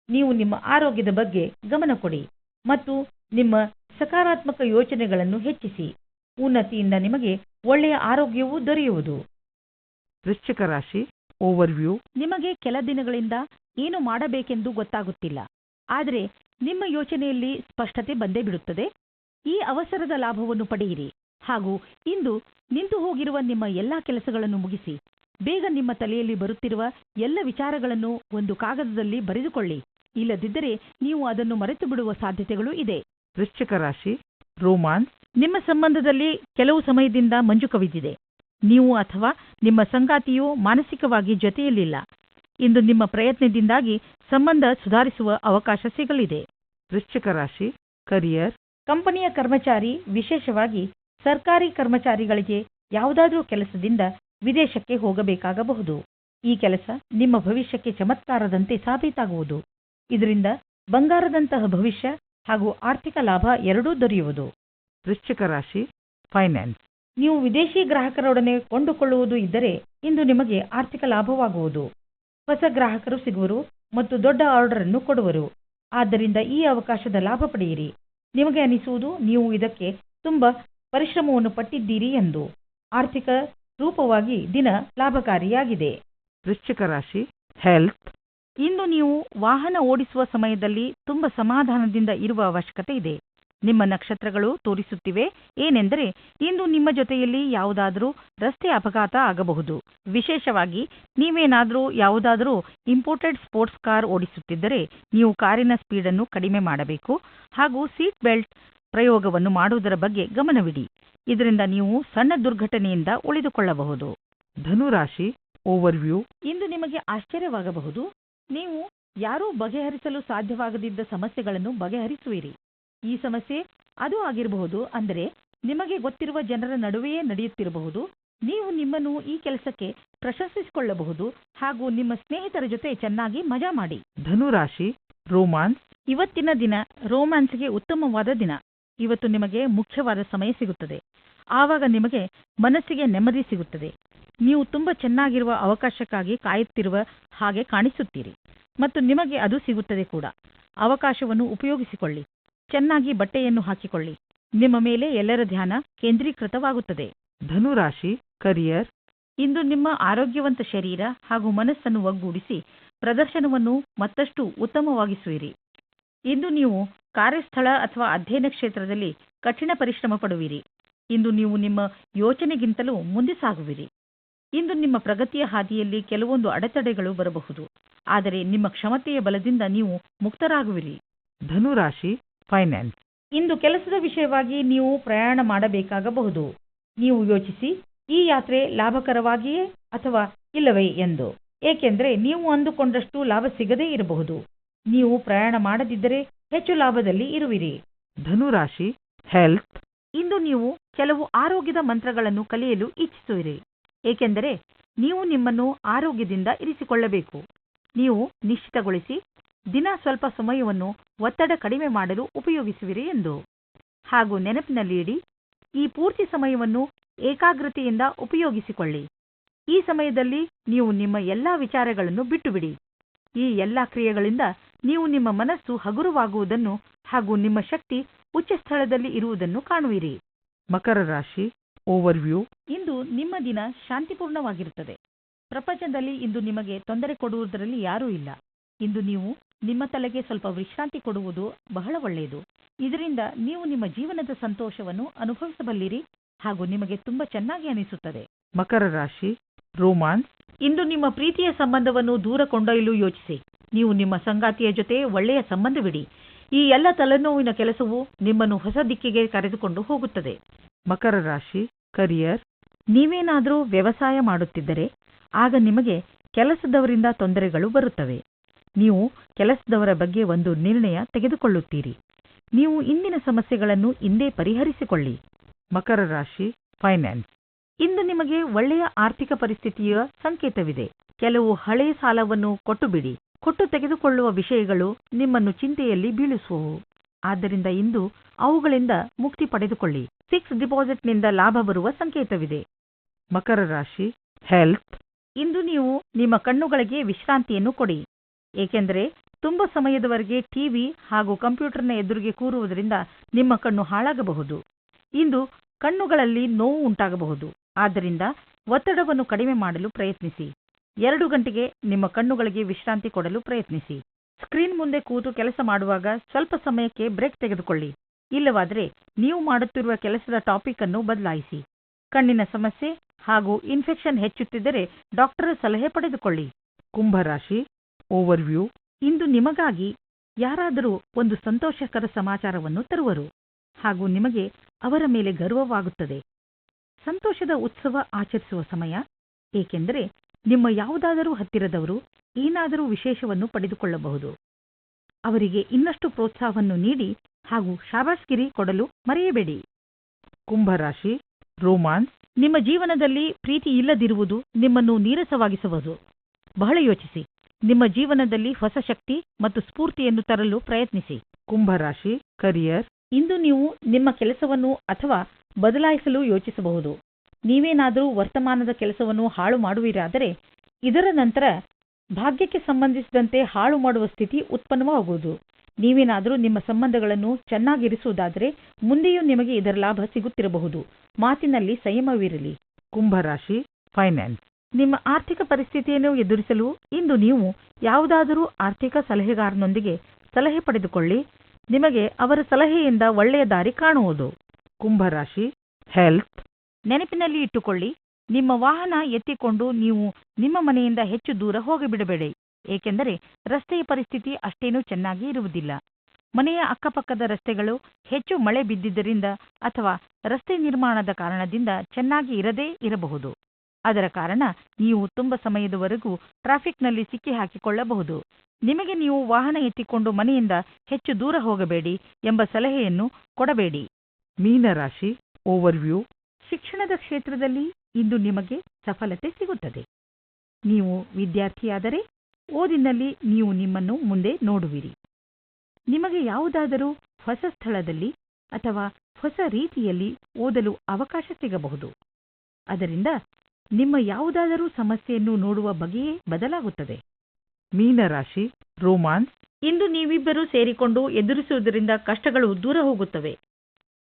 ನೀವು ನಿಮ್ಮ ಆರೋಗ್ಯದ ಬಗ್ಗೆ ಗಮನ ಕೊಡಿ ಮತ್ತು ನಿಮ್ಮ ಸಕಾರಾತ್ಮಕ ಯೋಚನೆಗಳನ್ನು ಹೆಚ್ಚಿಸಿ. ಉನ್ನತಿಯಿಂದ ನಿಮಗೆ ಒಳ್ಳೆಯ ಆರೋಗ್ಯವೂ ದೊರೆಯುವುದು. ವೃಶ್ಚಿಕ ರಾಶಿ ಓವರ್ವ್ಯೂ ನಿಮಗೆ ಕೆಲ ದಿನಗಳಿಂದ ಏನು ಮಾಡಬೇಕೆಂದು ಗೊತ್ತಾಗುತ್ತಿಲ್ಲ. ಆದರೆ ನಿಮ್ಮ ಯೋಚನೆಯಲ್ಲಿ ಸ್ಪಷ್ಟತೆ ಬಂದೇ ಬಿಡುತ್ತದೆ. ಈ ಅವಸರದ ಲಾಭವನ್ನು ಪಡೆಯಿರಿ. ಹಾಗೂ ಇಂದು ನಿಂತು ಹೋಗಿರುವ ನಿಮ್ಮ ಎಲ್ಲಾ ಕೆಲಸಗಳನ್ನು ಮುಗಿಸಿ ಬೇಗ ನಿಮ್ಮ ತಲೆಯಲ್ಲಿ ಬರುತ್ತಿರುವ ಎಲ್ಲ ವಿಚಾರಗಳನ್ನು ಒಂದು ಕಾಗದದಲ್ಲಿ ಬರೆದುಕೊಳ್ಳಿ. ಇಲ್ಲದಿದ್ದರೆ ನೀವು ಅದನ್ನು ಮರೆತು ಬಿಡುವ ಸಾಧ್ಯತೆಗಳು ಇದೆ. ವೃಶ್ಚಿಕ ರಾಶಿ ರೋಮಾನ್ಸ್ ನಿಮ್ಮ ಸಂಬಂಧದಲ್ಲಿ ಕೆಲವು ಸಮಯದಿಂದ ಮಂಜು ಕವಿದಿದೆ. ನೀವು ಅಥವಾ ನಿಮ್ಮ ಸಂಗಾತಿಯು ಮಾನಸಿಕವಾಗಿ ಜೊತೆಯಲ್ಲಿಲ್ಲ. ಇಂದು ನಿಮ್ಮ ಪ್ರಯತ್ನದಿಂದಾಗಿ ಸಂಬಂಧ ಸುಧಾರಿಸುವ ಅವಕಾಶ ಸಿಗಲಿದೆ. ವೃಶ್ಚಿಕ ರಾಶಿ ಕರಿಯರ್ ಕಂಪನಿಯ ಕರ್ಮಚಾರಿ ವಿಶೇಷವಾಗಿ ಸರ್ಕಾರಿ ಕರ್ಮಚಾರಿಗಳಿಗೆ ಯಾವುದಾದರೂ ಕೆಲಸದಿಂದ ವಿದೇಶಕ್ಕೆ ಹೋಗಬೇಕಾಗಬಹುದು. ಈ ಕೆಲಸ ನಿಮ್ಮ ಭವಿಷ್ಯಕ್ಕೆ ಚಮತ್ಕಾರದಂತೆ ಸಾಬೀತಾಗುವುದು. ಇದರಿಂದ ಬಂಗಾರದಂತಹ ಭವಿಷ್ಯ ಹಾಗೂ ಆರ್ಥಿಕ ಲಾಭ ಎರಡೂ ದೊರೆಯುವುದು. ವೃಶ್ಚಿಕ ರಾಶಿ ಫೈನಾನ್ಸ್ ನೀವು ವಿದೇಶಿ ಗ್ರಾಹಕರೊಡನೆ ಕೊಂಡುಕೊಳ್ಳುವುದು ಇದ್ದರೆ ಇಂದು ನಿಮಗೆ ಆರ್ಥಿಕ ಲಾಭವಾಗುವುದು. ಹೊಸ ಗ್ರಾಹಕರು ಸಿಗುವರು ಮತ್ತು ದೊಡ್ಡ ಆರ್ಡರ್ ಅನ್ನು ಕೊಡುವರು. ಆದ್ದರಿಂದ ಈ ಅವಕಾಶದ ಲಾಭ ಪಡೆಯಿರಿ. ನಿಮಗೆ ಅನಿಸುವುದು, ನೀವು ಇದಕ್ಕೆ ತುಂಬಾ ಪರಿಶ್ರಮವನ್ನು ಪಟ್ಟಿದ್ದೀರಿ ಎಂದು. ಆರ್ಥಿಕ ರೂಪವಾಗಿ ದಿನ ಲಾಭಕಾರಿಯಾಗಿದೆ. ವೃಶ್ಚಿಕ ರಾಶಿ ಹೆಲ್ತ್ ಇಂದು ನೀವು ವಾಹನ ಓಡಿಸುವ ಸಮಯದಲ್ಲಿ ತುಂಬ ಸಮಾಧಾನದಿಂದ ಇರುವ ಅವಶ್ಯಕತೆ ಇದೆ. ನಿಮ್ಮ ನಕ್ಷತ್ರಗಳು ತೋರಿಸುತ್ತಿವೆ. ಏನೆಂದರೆ ಇಂದು ನಿಮ್ಮ ಜೊತೆಯಲ್ಲಿ ಯಾವುದಾದರೂ ರಸ್ತೆ ಅಪಘಾತ ಆಗಬಹುದು. ವಿಶೇಷವಾಗಿ ನೀವೇನಾದರೂ ಯಾವುದಾದರೂ ಇಂಪೋರ್ಟೆಡ್ ಸ್ಪೋರ್ಟ್ಸ್ ಕಾರ್ ಓಡಿಸುತ್ತಿದ್ದರೆ ನೀವು ಕಾರಿನ ಸ್ಪೀಡನ್ನು ಕಡಿಮೆ ಮಾಡಬೇಕು. ಹಾಗೂ ಸೀಟ್ ಬೆಲ್ಟ್ ಪ್ರಯೋಗವನ್ನು ಮಾಡುವುದರ ಬಗ್ಗೆ ಗಮನವಿಡಿ. ಇದರಿಂದ ನೀವು ಸಣ್ಣ ದುರ್ಘಟನೆಯಿಂದ ಉಳಿದುಕೊಳ್ಳಬಹುದು. ಧನುರಾಶಿ ಓವರ್ವ್ಯೂ ಇಂದು ನಿಮಗೆ ಆಶ್ಚರ್ಯವಾಗಬಹುದು. ನೀವು ಯಾರೂ ಬಗೆಹರಿಸಲು ಸಾಧ್ಯವಾಗದಿದ್ದ ಸಮಸ್ಯೆಗಳನ್ನು ಬಗೆಹರಿಸುವಿರಿ. ಈ ಸಮಸ್ಯೆ ಅದು ಆಗಿರಬಹುದು. ಅಂದರೆ ನಿಮಗೆ ಗೊತ್ತಿರುವ ಜನರ ನಡುವೆಯೇ ನಡೆಯುತ್ತಿರಬಹುದು. ನೀವು ನಿಮ್ಮನ್ನು ಈ ಕೆಲಸಕ್ಕೆ ಪ್ರಶಂಸಿಸಿಕೊಳ್ಳಬಹುದು ಹಾಗೂ ನಿಮ್ಮ ಸ್ನೇಹಿತರ ಜೊತೆ ಚೆನ್ನಾಗಿ ಮಜಾ ಮಾಡಿ. ಧನುರಾಶಿ ರೋಮಾನ್ಸ್ ಇವತ್ತಿನ ದಿನ ರೋಮ್ಯಾನ್ಸ್ಗೆ ಉತ್ತಮವಾದ ದಿನ. ಇವತ್ತು ನಿಮಗೆ ಮುಖ್ಯವಾದ ಸಮಯ ಸಿಗುತ್ತದೆ. ಆವಾಗ ನಿಮಗೆ ಮನಸ್ಸಿಗೆ ನೆಮ್ಮದಿ ಸಿಗುತ್ತದೆ. ನೀವು ತುಂಬಾ ಚೆನ್ನಾಗಿರುವ ಅವಕಾಶಕ್ಕಾಗಿ ಕಾಯುತ್ತಿರುವ ಹಾಗೆ ಕಾಣಿಸುತ್ತೀರಿ. ಮತ್ತು ನಿಮಗೆ ಅದು ಸಿಗುತ್ತದೆ ಕೂಡ. ಅವಕಾಶವನ್ನು ಉಪಯೋಗಿಸಿಕೊಳ್ಳಿ. ಚೆನ್ನಾಗಿ ಬಟ್ಟೆಯನ್ನು ಹಾಕಿಕೊಳ್ಳಿ. ನಿಮ್ಮ ಮೇಲೆ ಎಲ್ಲರ ಧ್ಯಾನ ಕೇಂದ್ರೀಕೃತವಾಗುತ್ತದೆ. ಧನುರಾಶಿ ಕರಿಯರ್ ಇಂದು ನಿಮ್ಮ ಆರೋಗ್ಯವಂತ ಶರೀರ ಹಾಗೂ ಮನಸ್ಸನ್ನು ಒಗ್ಗೂಡಿಸಿ ಪ್ರದರ್ಶನವನ್ನು ಮತ್ತಷ್ಟು ಉತ್ತಮವಾಗಿಸುವಿರಿ. ಇಂದು ನೀವು ಕಾರ್ಯಸ್ಥಳ ಅಥವಾ ಅಧ್ಯಯನ ಕ್ಷೇತ್ರದಲ್ಲಿ ಕಠಿಣ ಪರಿಶ್ರಮ ಪಡುವಿರಿ. ಇಂದು ನೀವು ನಿಮ್ಮ ಯೋಚನೆಗಿಂತಲೂ ಮುಂದೆ ಸಾಗುವಿರಿ. ಇಂದು ನಿಮ್ಮ ಪ್ರಗತಿಯ ಹಾದಿಯಲ್ಲಿ ಕೆಲವೊಂದು ಅಡೆತಡೆಗಳು ಬರಬಹುದು. ಆದರೆ ನಿಮ್ಮ ಕ್ಷಮತೆಯ ಬಲದಿಂದ ನೀವು ಮುಕ್ತರಾಗುವಿರಿ. ಧನುರಾಶಿ finance, ಇಂದು ಕೆಲಸದ ವಿಷಯವಾಗಿ ನೀವು ಪ್ರಯಾಣ ಮಾಡಬೇಕಾಗಬಹುದು. ನೀವು ಯೋಚಿಸಿ ಈ ಯಾತ್ರೆ ಲಾಭಕರವಾಗಿಯೇ ಅಥವಾ ಇಲ್ಲವೇ ಎಂದು. ಏಕೆಂದರೆ ನೀವು ಅಂದುಕೊಂಡಷ್ಟು ಲಾಭ ಸಿಗದೇ ಇರಬಹುದು. ನೀವು ಪ್ರಯಾಣ ಮಾಡದಿದ್ದರೆ ಹೆಚ್ಚು ಲಾಭದಲ್ಲಿ ಇರುವಿರಿ. ಧನುರಾಶಿ ಹೆಲ್ತ್ ಇಂದು ನೀವು ಕೆಲವು ಆರೋಗ್ಯದ ಮಂತ್ರಗಳನ್ನು ಕಲಿಯಲು ಇಚ್ಛಿಸುವಿರಿ. ಏಕೆಂದರೆ ನೀವು ನಿಮ್ಮನ್ನು ಆರೋಗ್ಯದಿಂದ ಇರಿಸಿಕೊಳ್ಳಬೇಕು. ನೀವು ನಿಶ್ಚಿತಗೊಳಿಸಿ ದಿನ ಸ್ವಲ್ಪ ಸಮಯವನ್ನು ಒತ್ತಡ ಕಡಿಮೆ ಮಾಡಲು ಉಪಯೋಗಿಸುವಿರಿ ಎಂದು. ಹಾಗೂ ನೆನಪಿನಲ್ಲಿ ಇಡಿ ಈ ಪೂರ್ತಿ ಸಮಯವನ್ನು ಏಕಾಗ್ರತೆಯಿಂದ ಉಪಯೋಗಿಸಿಕೊಳ್ಳಿ. ಈ ಸಮಯದಲ್ಲಿ ನೀವು ನಿಮ್ಮ ಎಲ್ಲಾ ವಿಚಾರಗಳನ್ನು ಬಿಟ್ಟುಬಿಡಿ. ಈ ಎಲ್ಲಾ ಕ್ರಿಯೆಗಳಿಂದ ನೀವು ನಿಮ್ಮ ಮನಸ್ಸು ಹಗುರವಾಗುವುದನ್ನು ಹಾಗೂ ನಿಮ್ಮ ಶಕ್ತಿ ಉಚ್ಚ ಸ್ಥಳದಲ್ಲಿ ಇರುವುದನ್ನು ಕಾಣುವಿರಿ. ಮಕರ ರಾಶಿ ಓವರ್ವ್ಯೂ ಇಂದು ನಿಮ್ಮ ದಿನ ಶಾಂತಿಪೂರ್ಣವಾಗಿರುತ್ತದೆ. ಪ್ರಪಂಚದಲ್ಲಿ ಇಂದು ನಿಮಗೆ ತೊಂದರೆ ಕೊಡುವುದರಲ್ಲಿ ಯಾರೂ ಇಲ್ಲ. ಇಂದು ನೀವು ನಿಮ್ಮ ತಲೆಗೆ ಸ್ವಲ್ಪ ವಿಶ್ರಾಂತಿ ಕೊಡುವುದು ಬಹಳ ಒಳ್ಳೆಯದು. ಇದರಿಂದ ನೀವು ನಿಮ್ಮ ಜೀವನದ ಸಂತೋಷವನ್ನು ಅನುಭವಿಸಬಲ್ಲಿರಿ ಹಾಗೂ ನಿಮಗೆ ತುಂಬಾ ಚೆನ್ನಾಗಿ ಅನಿಸುತ್ತದೆ. ಮಕರ ರಾಶಿ ರೋಮಾನ್ಸ್ ಇಂದು ನಿಮ್ಮ ಪ್ರೀತಿಯ ಸಂಬಂಧವನ್ನು ದೂರ ಕೊಂಡೊಯ್ಯಲು ಯೋಚಿಸಿ. ನೀವು ನಿಮ್ಮ ಸಂಗಾತಿಯ ಜೊತೆ ಒಳ್ಳೆಯ ಸಂಬಂಧವಿಡಿ. ಈ ಎಲ್ಲ ತಲೆನೋವಿನ ಕೆಲಸವು ನಿಮ್ಮನ್ನು ಹೊಸ ದಿಕ್ಕಿಗೆ ಕರೆದುಕೊಂಡು ಹೋಗುತ್ತದೆ. ಮಕರ ರಾಶಿ ಕರಿಯರ್. ನೀವೇನಾದರೂ ವ್ಯವಸಾಯ ಮಾಡುತ್ತಿದ್ದರೆ ಆಗ ನಿಮಗೆ ಕೆಲಸದವರಿಂದ ತೊಂದರೆಗಳು ಬರುತ್ತವೆ. ನೀವು ಕೆಲಸದವರ ಬಗ್ಗೆ ಒಂದು ನಿರ್ಣಯ ತೆಗೆದುಕೊಳ್ಳುತ್ತೀರಿ. ನೀವು ಇಂದಿನ ಸಮಸ್ಯೆಗಳನ್ನು ಇಂದೇ ಪರಿಹರಿಸಿಕೊಳ್ಳಿ. ಮಕರ ರಾಶಿ ಫೈನಾನ್ಸ್ ಇಂದು ನಿಮಗೆ ಒಳ್ಳೆಯ ಆರ್ಥಿಕ ಪರಿಸ್ಥಿತಿಯ ಸಂಕೇತವಿದೆ. ಕೆಲವು ಹಳೆಯ ಸಾಲವನ್ನು ಕೊಟ್ಟು ಬಿಡಿ ಕೊಟ್ಟು ತೆಗೆದುಕೊಳ್ಳುವ ವಿಷಯಗಳು ನಿಮ್ಮನ್ನು ಚಿಂತೆಯಲ್ಲಿ ಬೀಳಿಸುವವು. ಆದ್ದರಿಂದ ಇಂದು ಅವುಗಳಿಂದ ಮುಕ್ತಿ ಪಡೆದುಕೊಳ್ಳಿ. ಫಿಕ್ಸ್ ಡಿಪಾಸಿಟ್ನಿಂದ ಲಾಭ ಬರುವ ಸಂಕೇತವಿದೆ. ಮಕರ ರಾಶಿ ಹೆಲ್ತ್ ಇಂದು ನೀವು ನಿಮ್ಮ ಕಣ್ಣುಗಳಿಗೆ ವಿಶ್ರಾಂತಿಯನ್ನು ಕೊಡಿ. ಏಕೆಂದರೆ ತುಂಬ ಸಮಯದವರೆಗೆ ಟಿವಿ ಹಾಗೂ ಕಂಪ್ಯೂಟರ್ನ ಎದುರಿಗೆ ಕೂರುವುದರಿಂದ ನಿಮ್ಮ ಕಣ್ಣು ಹಾಳಾಗಬಹುದು. ಇಂದು ಕಣ್ಣುಗಳಲ್ಲಿ ನೋವು ಉಂಟಾಗಬಹುದು. ಆದ್ದರಿಂದ ಒತ್ತಡವನ್ನು ಕಡಿಮೆ ಮಾಡಲು ಪ್ರಯತ್ನಿಸಿ. ಎರಡು ಗಂಟೆಗೆ ನಿಮ್ಮ ಕಣ್ಣುಗಳಿಗೆ ವಿಶ್ರಾಂತಿ ಕೊಡಲು ಪ್ರಯತ್ನಿಸಿ. ಸ್ಕ್ರೀನ್ ಮುಂದೆ ಕೂತು ಕೆಲಸ ಮಾಡುವಾಗ ಸ್ವಲ್ಪ ಸಮಯಕ್ಕೆ ಬ್ರೇಕ್ ತೆಗೆದುಕೊಳ್ಳಿ. ಇಲ್ಲವಾದರೆ ನೀವು ಮಾಡುತ್ತಿರುವ ಕೆಲಸದ ಟಾಪಿಕ್ ಅನ್ನು ಬದಲಾಯಿಸಿ. ಕಣ್ಣಿನ ಸಮಸ್ಯೆ ಹಾಗೂ ಇನ್ಫೆಕ್ಷನ್ ಹೆಚ್ಚುತ್ತಿದ್ದರೆ ಡಾಕ್ಟರ್ ಸಲಹೆ ಪಡೆದುಕೊಳ್ಳಿ. ಕುಂಭ ರಾಶಿ overview, ಇಂದು ನಿಮಗಾಗಿ ಯಾರಾದರೂ ಒಂದು ಸಂತೋಷಕರ ಸಮಾಚಾರವನ್ನು ತರುವರು. ಹಾಗೂ ನಿಮಗೆ ಅವರ ಮೇಲೆ ಗರ್ವವಾಗುತ್ತದೆ. ಸಂತೋಷದ ಉತ್ಸವ ಆಚರಿಸುವ ಸಮಯ. ಏಕೆಂದರೆ ನಿಮ್ಮ ಯಾವುದಾದರೂ ಹತ್ತಿರದವರು ಏನಾದರೂ ವಿಶೇಷವನ್ನು ಪಡೆದುಕೊಳ್ಳಬಹುದು. ಅವರಿಗೆ ಇನ್ನಷ್ಟು ಪ್ರೋತ್ಸಾಹವನ್ನು ನೀಡಿ ಹಾಗೂ ಶಾಬಾಸ್ಗಿರಿ ಕೊಡಲು ಮರೆಯಬೇಡಿ. ಕುಂಭ ರಾಶಿ romance, ನಿಮ್ಮ ಜೀವನದಲ್ಲಿ ಪ್ರೀತಿ ಇಲ್ಲದಿರುವುದು ನಿಮ್ಮನ್ನು ನೀರಸವಾಗಿಸಬಹುದು ಬಹಳ ಯೋಚಿಸಿ. ನಿಮ್ಮ ಜೀವನದಲ್ಲಿ ಹೊಸ ಶಕ್ತಿ ಮತ್ತು ಸ್ಫೂರ್ತಿಯನ್ನು ತರಲು ಪ್ರಯತ್ನಿಸಿ. ಕುಂಭರಾಶಿ ಕರಿಯರ್ ಇಂದು ನೀವು ನಿಮ್ಮ ಕೆಲಸವನ್ನು ಅಥವಾ ಬದಲಾಯಿಸಲು ಯೋಚಿಸಬಹುದು. ನೀವೇನಾದರೂ ವರ್ತಮಾನದ ಕೆಲಸವನ್ನು ಹಾಳು ಮಾಡುವಿರಾದರೆ ಇದರ ನಂತರ ಭಾಗ್ಯಕ್ಕೆ ಸಂಬಂಧಿಸಿದಂತೆ ಹಾಳು ಮಾಡುವ ಸ್ಥಿತಿ ಉತ್ಪನ್ನವಾಗುವುದು. ನೀವೇನಾದರೂ ನಿಮ್ಮ ಸಂಬಂಧಗಳನ್ನು ಚೆನ್ನಾಗಿರಿಸುವುದಾದರೆ ಮುಂದೆಯೂ ನಿಮಗೆ ಇದರ ಲಾಭ ಸಿಗುತ್ತಿರಬಹುದು. ಮಾತಿನಲ್ಲಿ ಸಂಯಮವಿರಲಿ. ಕುಂಭರಾಶಿ ಫೈನಾನ್ಸ್ ನಿಮ್ಮ ಆರ್ಥಿಕ ಪರಿಸ್ಥಿತಿಯನ್ನು ಎದುರಿಸಲು ಇಂದು ನೀವು ಯಾವುದಾದರೂ ಆರ್ಥಿಕ ಸಲಹೆಗಾರನೊಂದಿಗೆ ಸಲಹೆ ಪಡೆದುಕೊಳ್ಳಿ. ನಿಮಗೆ ಅವರ ಸಲಹೆಯಿಂದ ಒಳ್ಳೆಯ ದಾರಿ ಕಾಣುವುದು. ಕುಂಭ ರಾಶಿ health, ನೆನಪಿನಲ್ಲಿ ಇಟ್ಟುಕೊಳ್ಳಿ ನಿಮ್ಮ ವಾಹನ ಎತ್ತಿಕೊಂಡು ನೀವು ನಿಮ್ಮ ಮನೆಯಿಂದ ಹೆಚ್ಚು ದೂರ ಹೋಗಿಬಿಡಬೇಡಿ. ಏಕೆಂದರೆ ರಸ್ತೆಯ ಪರಿಸ್ಥಿತಿ ಅಷ್ಟೇನೂ ಚೆನ್ನಾಗಿ ಇರುವುದಿಲ್ಲ. ಮನೆಯ ಅಕ್ಕಪಕ್ಕದ ರಸ್ತೆಗಳು ಹೆಚ್ಚು ಮಳೆ ಬಿದ್ದಿದ್ದರಿಂದ ಅಥವಾ ರಸ್ತೆ ನಿರ್ಮಾಣದ ಕಾರಣದಿಂದ ಚೆನ್ನಾಗಿ ಇರದೇ ಇರಬಹುದು. ಅದರ ಕಾರಣ ನೀವು ತುಂಬ ಸಮಯದವರೆಗೂ ಟ್ರಾಫಿಕ್ನಲ್ಲಿ ಸಿಕ್ಕಿ ಹಾಕಿಕೊಳ್ಳಬಹುದು. ನಿಮಗೆ ನೀವು ವಾಹನ ಎತ್ತಿಕೊಂಡು ಮನೆಯಿಂದ ಹೆಚ್ಚು ದೂರ ಹೋಗಬೇಡಿ ಎಂಬ ಸಲಹೆಯನ್ನು ಕೊಡಬೇಡಿ. ಮೀನರಾಶಿ ಓವರ್ವ್ಯೂ ಶಿಕ್ಷಣದ ಕ್ಷೇತ್ರದಲ್ಲಿ ಇಂದು ನಿಮಗೆ ಸಫಲತೆ ಸಿಗುತ್ತದೆ. ನೀವು ವಿದ್ಯಾರ್ಥಿಯಾದರೆ ಓದಿನಲ್ಲಿ ನೀವು ನಿಮ್ಮನ್ನು ಮುಂದೆ ನೋಡುವಿರಿ. ನಿಮಗೆ ಯಾವುದಾದರೂ ಹೊಸ ಸ್ಥಳದಲ್ಲಿ ಅಥವಾ ಹೊಸ ರೀತಿಯಲ್ಲಿ ಓದಲು ಅವಕಾಶ ಸಿಗಬಹುದು. ಅದರಿಂದ ನಿಮ್ಮ ಯಾವುದಾದರೂ ಸಮಸ್ಯೆಯನ್ನು ನೋಡುವ ಬಗೆಯೇ ಬದಲಾಗುತ್ತದೆ. ಮೀನರಾಶಿ ರೋಮಾನ್ಸ್. ಇಂದು ನೀವಿಬ್ಬರೂ ಸೇರಿಕೊಂಡು ಎದುರಿಸುವುದರಿಂದ ಕಷ್ಟಗಳು ದೂರ ಹೋಗುತ್ತವೆ.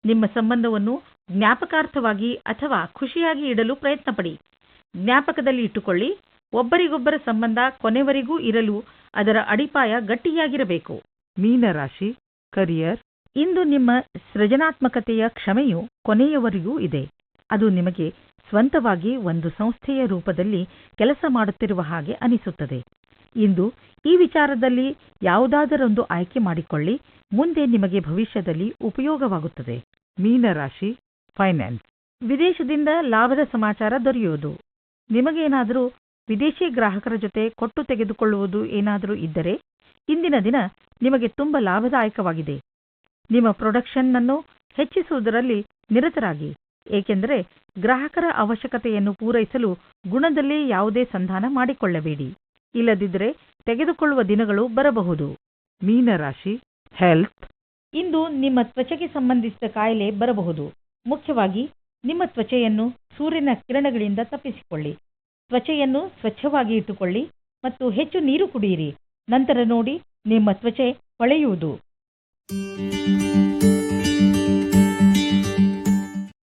ನಿಮ್ಮ ಸಂಬಂಧವನ್ನು ಜ್ಞಾಪಕಾರ್ಥವಾಗಿ ಅಥವಾ ಖುಷಿಯಾಗಿ ಇಡಲು ಪ್ರಯತ್ನಪಡಿ. ಜ್ಞಾಪಕದಲ್ಲಿ ಇಟ್ಟುಕೊಳ್ಳಿ ಒಬ್ಬರಿಗೊಬ್ಬರ ಸಂಬಂಧ ಕೊನೆವರೆಗೂ ಇರಲು ಅದರ ಅಡಿಪಾಯ ಗಟ್ಟಿಯಾಗಿರಬೇಕು. ಮೀನರಾಶಿ ಕರಿಯರ್. ಇಂದು ನಿಮ್ಮ ಸೃಜನಾತ್ಮಕತೆಯ ಕ್ಷಮೆಯು ಕೊನೆಯವರೆಗೂ ಇದೆ. ಅದು ನಿಮಗೆ ಸ್ವಂತವಾಗಿ ಒಂದು ಸಂಸ್ಥೆಯ ರೂಪದಲ್ಲಿ ಕೆಲಸ ಮಾಡುತ್ತಿರುವ ಹಾಗೆ ಅನಿಸುತ್ತದೆ. ಇಂದು ಈ ವಿಚಾರದಲ್ಲಿ ಯಾವುದಾದರೊಂದು ಆಯ್ಕೆ ಮಾಡಿಕೊಳ್ಳಿ, ಮುಂದೆ ನಿಮಗೆ ಭವಿಷ್ಯದಲ್ಲಿ ಉಪಯೋಗವಾಗುತ್ತದೆ. ಮೀನರಾಶಿ, ಫೈನಾನ್ಸ್. ವಿದೇಶದಿಂದ ಲಾಭದ ಸಮಾಚಾರ ದೊರೆಯುವುದು. ನಿಮಗೇನಾದರೂ ವಿದೇಶಿ ಗ್ರಾಹಕರ ಜೊತೆ ಕೊಟ್ಟು ತೆಗೆದುಕೊಳ್ಳುವುದು ಏನಾದರೂ ಇದ್ದರೆ, ಇಂದಿನ ದಿನ ನಿಮಗೆ ತುಂಬ ಲಾಭದಾಯಕವಾಗಿದೆ. ನಿಮ್ಮ ಪ್ರೊಡಕ್ಷನ್ ಅನ್ನು ಹೆಚ್ಚಿಸುವುದರಲ್ಲಿ ನಿರತರಾಗಿ. ಏಕೆಂದರೆ ಗ್ರಾಹಕರ ಅವಶ್ಯಕತೆಯನ್ನು ಪೂರೈಸಲು ಗುಣದಲ್ಲಿ ಯಾವುದೇ ಸಂಧಾನ ಮಾಡಿಕೊಳ್ಳಬೇಡಿ. ಇಲ್ಲದಿದ್ದರೆ ತೆಗೆದುಕೊಳ್ಳುವ ದಿನಗಳು ಬರಬಹುದು. ಮೀನರಾಶಿ, ಹೆಲ್ತ್. ಇಂದು ನಿಮ್ಮ ತ್ವಚೆಗೆ ಸಂಬಂಧಿಸಿದ ಕಾಯಿಲೆ ಬರಬಹುದು. ಮುಖ್ಯವಾಗಿ ನಿಮ್ಮ ತ್ವಚೆಯನ್ನು ಸೂರ್ಯನ ಕಿರಣಗಳಿಂದ ತಪ್ಪಿಸಿಕೊಳ್ಳಿ. ತ್ವಚೆಯನ್ನು ಸ್ವಚ್ಛವಾಗಿ ಇಟ್ಟುಕೊಳ್ಳಿ ಮತ್ತು ಹೆಚ್ಚು ನೀರು ಕುಡಿಯಿರಿ. ನಂತರ ನೋಡಿ ನಿಮ್ಮ ತ್ವಚೆ ಹೊಳೆಯುವುದು.